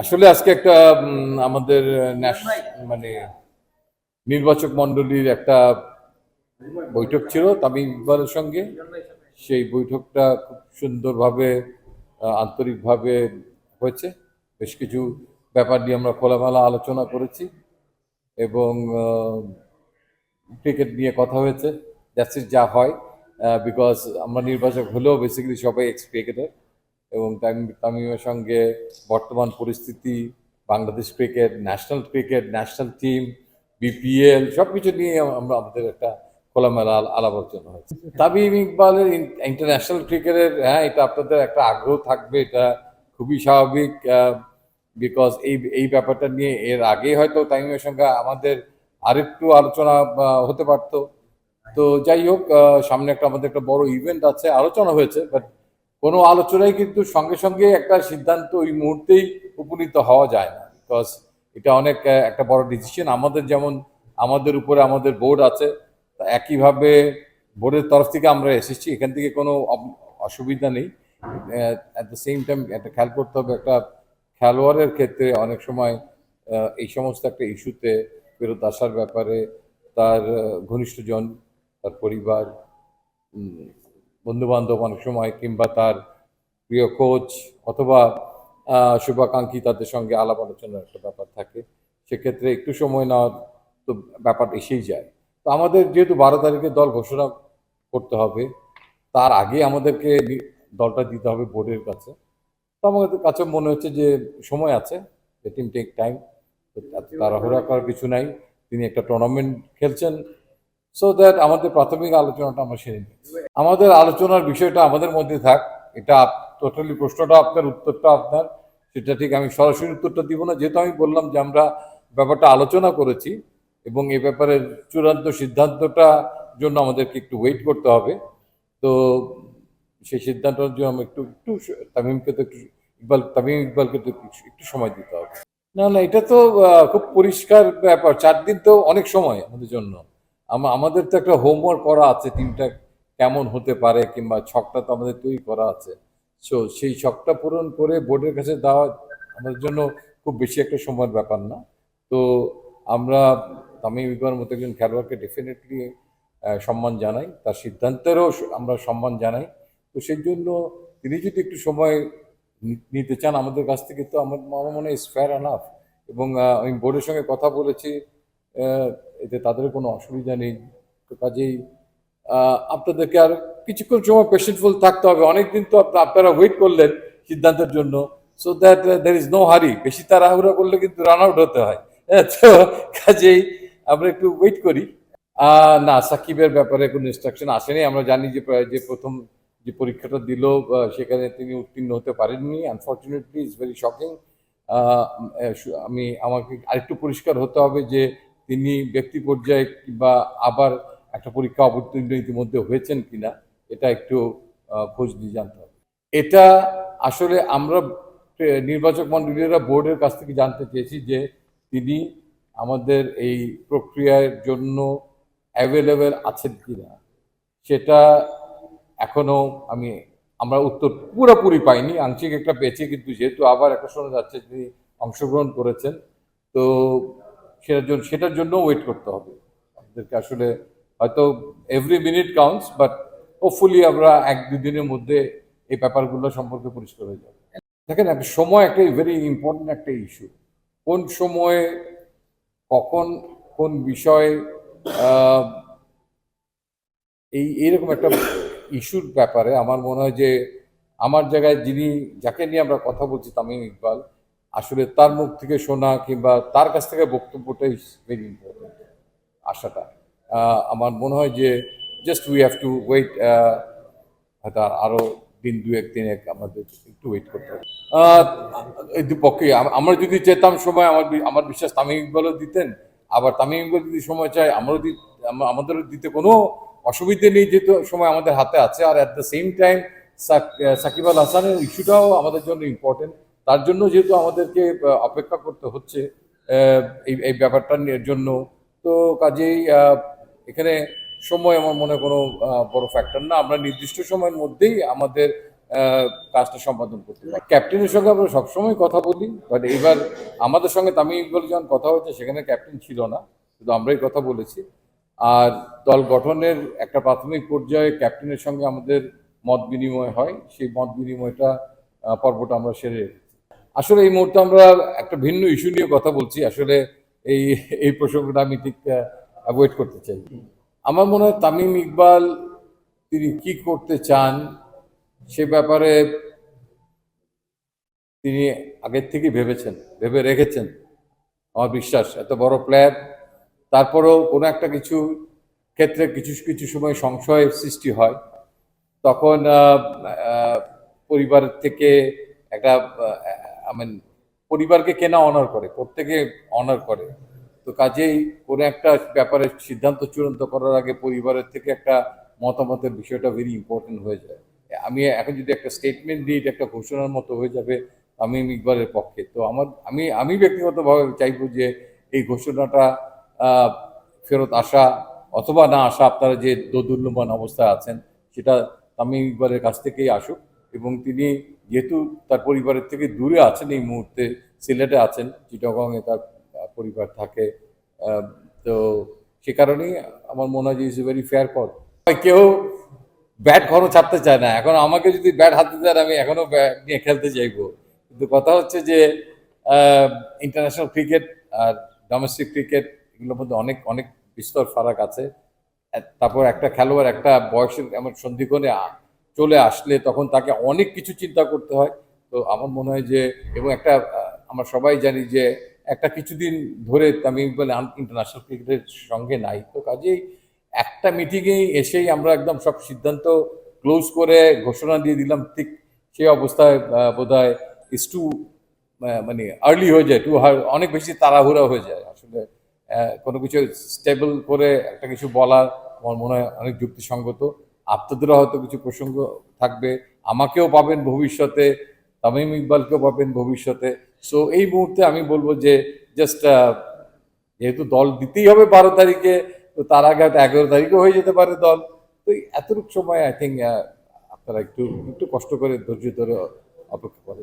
আসলে আজকে একটা আমাদের মানে নির্বাচক মণ্ডলীর একটা বৈঠক ছিল তামিম ইকবালের সঙ্গে। সেই বৈঠকটা খুব সুন্দরভাবে আন্তরিকভাবে হয়েছে। বেশ কিছু ব্যাপার নিয়ে আমরা খোলামেলা আলোচনা করেছি এবং ক্রিকেট নিয়ে কথা হয়েছে। দ্যাটস ইট যা হয় বিকজ আমরা নির্বাচক হলেও বেসিক্যালি সবাই এক্স ক্রিকেটার এবং তামিমের সঙ্গে বর্তমান পরিস্থিতি, Bangladesh cricket, national cricket, national team, BPL সব কিছু নিয়ে আমরা আমাদের একটা খোলামেলা আলাপ আলোচনা হয়েছে। তামিম ইকবালের ইন্টারন্যাশনাল ক্রিকেটের হ্যাঁ এটা আপনাদের একটা আগ্রহ থাকবে, এটা খুবই স্বাভাবিক বিকজ এই এই ব্যাপারটা নিয়ে এর আগেই হয়তো তামিমের সঙ্গে আমাদের আরেকটু আলোচনা হতে পারতো। তো যাই হোক সামনে একটা আমাদের একটা বড় ইভেন্ট আছে, আলোচনা হয়েছে বাট কোনো আলোচনায় কিন্তু সঙ্গে সঙ্গে একটা সিদ্ধান্ত ওই মুহূর্তেই উপনীত হওয়া যায় না। বিকজ এটা অনেক একটা বড় ডিসিশন আমাদের যেমন, আমাদের উপরে আমাদের বোর্ড আছে একইভাবে বোর্ডের তরফ থেকে আমরা এসেছি। এখান থেকে কোনো অসুবিধা নেই। অ্যাট দ্য সেম টাইম একটা খেয়াল করতে হবে, একটা খেলোয়াড়ের ক্ষেত্রে অনেক সময় এই সমস্ত একটা ইস্যুতে ফেরত আসার ব্যাপারে তার ঘনিষ্ঠজন, তার পরিবার বন্ধু বান্ধব অনেক সময় কিংবা তার প্রিয় কোচ অথবা শুভাকাঙ্ক্ষী তাদের সঙ্গে আলাপ আলোচনার একটা ব্যাপার থাকে। সেক্ষেত্রে একটু সময় নেওয়ার তো ব্যাপার এসেই যায়। তো আমাদের যেহেতু বারো তারিখে দল ঘোষণা করতে হবে, তার আগে আমাদেরকে দলটা দিতে হবে বোর্ডের কাছে। তো আমাদের কাছে মনে হচ্ছে যে সময় আছে টিম টেক টাইম তাড়াহুড়া করার কিছু নাই। তিনি একটা টুর্নামেন্ট খেলছেন সো দ্যাট আমাদের প্রাথমিক আলোচনাটা আমরা সেরে নিই আমাদের আলোচনার বিষয়টা আমাদের মধ্যে থাক, এটা টোটালি প্রশ্নটা আপনার, উত্তরটা আপনার, সেটা ঠিক আমি সরাসরি উত্তরটা দিব না। যেহেতু আমি বললাম যে আমরা ব্যাপারটা আলোচনা করেছি এবং এ ব্যাপারে চূড়ান্ত সিদ্ধান্তটা জন্য আমাদেরকে একটু ওয়েট করতে হবে। তো সেই সিদ্ধান্তটার জন্য আমি একটু একটু তামিমকে তো একটু ইকবাল, তামিম ইকবালকে তো একটু সময় দিতে হবে। না না, এটা তো খুব পরিষ্কার ব্যাপার। চার দিন তো অনেক সময় আমাদের জন্য। আমাদের তো একটা হোমওয়ার্ক করা আছে টিমটা কেমন হতে পারে কিংবা ছকটা তো আমাদের তৈরি করা আছে। সো সেই ছকটা পূরণ করে বোর্ডের কাছে দেওয়া আমাদের জন্য খুব বেশি একটা সময়ের ব্যাপার না। তো আমরা তামিম ইকবাল মতো একজন খেলোয়াড়কে ডেফিনেটলি সম্মান জানাই। তার সিদ্ধান্তেরও আমরা সম্মান জানাই। তো সেই জন্য তিনি যদি একটু সময় নিতে চান আমাদের কাছ থেকে, তো আমার আমার মনে হয় ফেয়ার আনাফ এবং আমি বোর্ডের সঙ্গে কথা বলেছি এতে তাদের কোনো অসুবিধা নেই। তো কাজেই আপনাদেরকে আর কিছুক্ষণ সময় পেশেন্টফুল থাকতে হবে। অনেকদিন তো আপনা- আপনারা ওয়েট করলেন সিদ্ধান্তের জন্য। So that there is no hurry বেশি তাড়াহুড়া করলে কিন্তু রান আউট হতে হয়। হ্যাঁ, তো কাজেই আমরা একটু ওয়েট করি। না সাকিবের ব্যাপারে কোনো ইনস্ট্রাকশন আসেনি। আমরা জানি যে যে প্রথম যে পরীক্ষাটা দিল সেখানে তিনি উত্তীর্ণ হতে পারেননি। আনফর্চুনেটলি ইজ ভেরি শকিং আমি আমাকে আরেকটু পরিষ্কার হতে হবে যে তিনি ব্যক্তি পর্যায়ে কিংবা আবার একটা পরীক্ষা অবতীর্ণ ইতিমধ্যে হয়েছেন কিনা, এটা একটু খোঁজ নিয়ে জানতে হবে। এটা আসলে আমরা নির্বাচক মন্ডলীরা বোর্ডের কাছ থেকে জানতে চেয়েছি যে তিনি আমাদের এই প্রক্রিয়ার জন্য অ্যাভেলেবেল আছেন কিনা। সেটা এখনও আমি, আমরা উত্তর পুরোপুরি পাইনি, আংশিক একটা পেয়েছি, কিন্তু যেহেতু আবার একটা শোনা যাচ্ছে তিনি অংশগ্রহণ করেছেন, তো সেটার জন্য সেটার জন্য ওয়েট করতে হবে। আমাদেরকে আসলে হয়তো every minute counts but hopefully আমরা এক দুই দিনের মধ্যে এই ব্যাপারগুলো সম্পর্কে পরিষ্কার হয়ে যাবে। দেখেন সময় একটা ভেরি ইম্পর্টেন্ট একটা ইস্যু কোন সময়ে, কখন, কোন বিষয়ে এই এইরকম একটা ইস্যুর ব্যাপারে আমার মনে হয় যে, আমার জায়গায় যিনি, যাকে নিয়ে আমরা কথা বলছি, তামিম ইকবাল, আসলে তার মুখ থেকে শোনা কিংবা তার কাছ থেকে বক্তব্যটাই ভেরি ইম্পর্টেন্ট আশাটা। আমার মনে হয় যে just we have to wait হয়তো আরও দিন দু এক দিন এক আমাদের একটু ওয়েট করতে হবে। আম- আমরা যদি চেতাম সময়, আমার আমার বিশ্বাস তামিম ইকবালও দিতেন, আবার তামিম ইকবাল যদি সময় চায়, আমারও দি- আমাদেরও দিতে কোনো অসুবিধে নেই, যেহেতু সময় আমাদের হাতে আছে, আর at the same time Shakib Al হাসানের ইস্যুটাও আমাদের জন্য ইম্পর্টেন্ট তার জন্য যেহেতু আমাদেরকে অপেক্ষা করতে হচ্ছে এই এই ব্যাপারটা নিয়ে জন্য। তো কাজেই এখানে সময় আমার মনে কোনো বড় ফ্যাক্টর না। আমরা নির্দিষ্ট সময়ের মধ্যেই আমাদের কাজটা সম্পাদন করতে পারি। ক্যাপ্টেনের সঙ্গে আমরা সবসময় কথা বলি বাট এবার আমাদের সঙ্গে তামিম ইকবাল যখন কথা হচ্ছে সেখানে ক্যাপ্টেন ছিল না। শুধু আমরাই কথা বলেছি। আর দল গঠনের একটা প্রাথমিক পর্যায়ে ক্যাপ্টেনের সঙ্গে আমাদের মত বিনিময় হয়। সেই মত বিনিময়টা পর্বটা আমরা সেরে। আসলে এই মুহূর্তে আমরা একটা ভিন্ন ইস্যু নিয়ে কথা বলছি। আসলে এই এই প্রসঙ্গটা আমি ঠিক অ্যাভয়েড করতে চাই। আমার মনে হয় তামিম ইকবাল তিনি কি করতে চান সে ব্যাপারে তিনি আগের থেকে ভেবেছেন, ভেবে রেখেছেন আমার বিশ্বাস। এত বড় প্লেয়ার তারপরেও কোনো একটা কিছু ক্ষেত্রে কিছু কিছু সময় সংশয় সৃষ্টি হয়। তখন পরিবারের থেকে একটা মিন পরিবারকে কেনা অনার করে, প্রত্যেকে অনার করে। তো কাজেই কোনো একটা ব্যাপারে সিদ্ধান্ত চূড়ান্ত করার আগে পরিবারের থেকে একটা মতামতের বিষয়টা ভেরি ইম্পর্টেন্ট হয়ে যায়। আমি এখন যদি একটা স্টেটমেন্ট দিই, এটা একটা ঘোষণার মতো হয়ে যাবে তামিম ইকবালের পক্ষে। তো আমার, আমি আমি ব্যক্তিগতভাবে চাইব যে এই ঘোষণাটা ফেরত আসা অথবা না আসা, আপনারা যে দোদুল্যমান অবস্থায় আছেন, সেটা তামিম ইকবালের কাছ থেকেই আসুক এবং তিনি যেহেতু তার পরিবারের থেকে দূরে আছেন এই মুহূর্তে, সিলেটে আছেন, চিটাগংয়ে তার পরিবার থাকে তো সে কারণেই আমার মনে হয় যে is a very fair call কেউ ব্যাট ঘরও ছাড়তে চায় না। এখন আমাকে যদি ব্যাট হাতে দেন, আমি এখনও ব্যাট নিয়ে খেলতে চাইব। কিন্তু কথা হচ্ছে যে ইন্টারন্যাশনাল ক্রিকেট আর ডোমেস্টিক ক্রিকেট এগুলোর মধ্যে অনেক অনেক বিস্তর ফারাক আছে। তারপর একটা খেলোয়াড়, একটা বয়সের এমন সন্ধিক্ষণে আ- চলে আসলে তখন তাকে অনেক কিছু চিন্তা করতে হয়। তো আমার মনে হয় যে, এবং একটা আমরা সবাই জানি যে একটা কিছুদিন ধরে তামিম ইকবাল ইন্টারন্যাশনাল ক্রিকেটের সঙ্গে নাই। তো কাজেই একটা মিটিংয়েই এসেই আমরা একদম সব সিদ্ধান্ত ক্লোজ করে ঘোষণা দিয়ে দিলাম, ঠিক সেই অবস্থায় বোধ হয় ইস টু মানে আর্লি হয়ে যায় টু অনেক বেশি তাড়াহুড়া হয়ে যায়। আসলে কোনো কিছু স্টেবল করে একটা কিছু বলা আমার মনে হয় অনেক যুক্তিসঙ্গত। আপনাদেরও হয়তো কিছু প্রসঙ্গ থাকবে, আমাকেও পাবেন ভবিষ্যতে, তামিম ইকবালকেও পাবেন ভবিষ্যতে। সো এই মুহূর্তে আমি বলব যে জাস্ট যেহেতু দল দিতেই হবে বারো তারিখে, তো তার আগে হয়তো এগারো তারিখও হয়ে যেতে পারে দল। তো এতটুকু সময় আই থিঙ্ক আপনারা একটু একটু কষ্ট করে ধৈর্য ধরে অপেক্ষা করেন।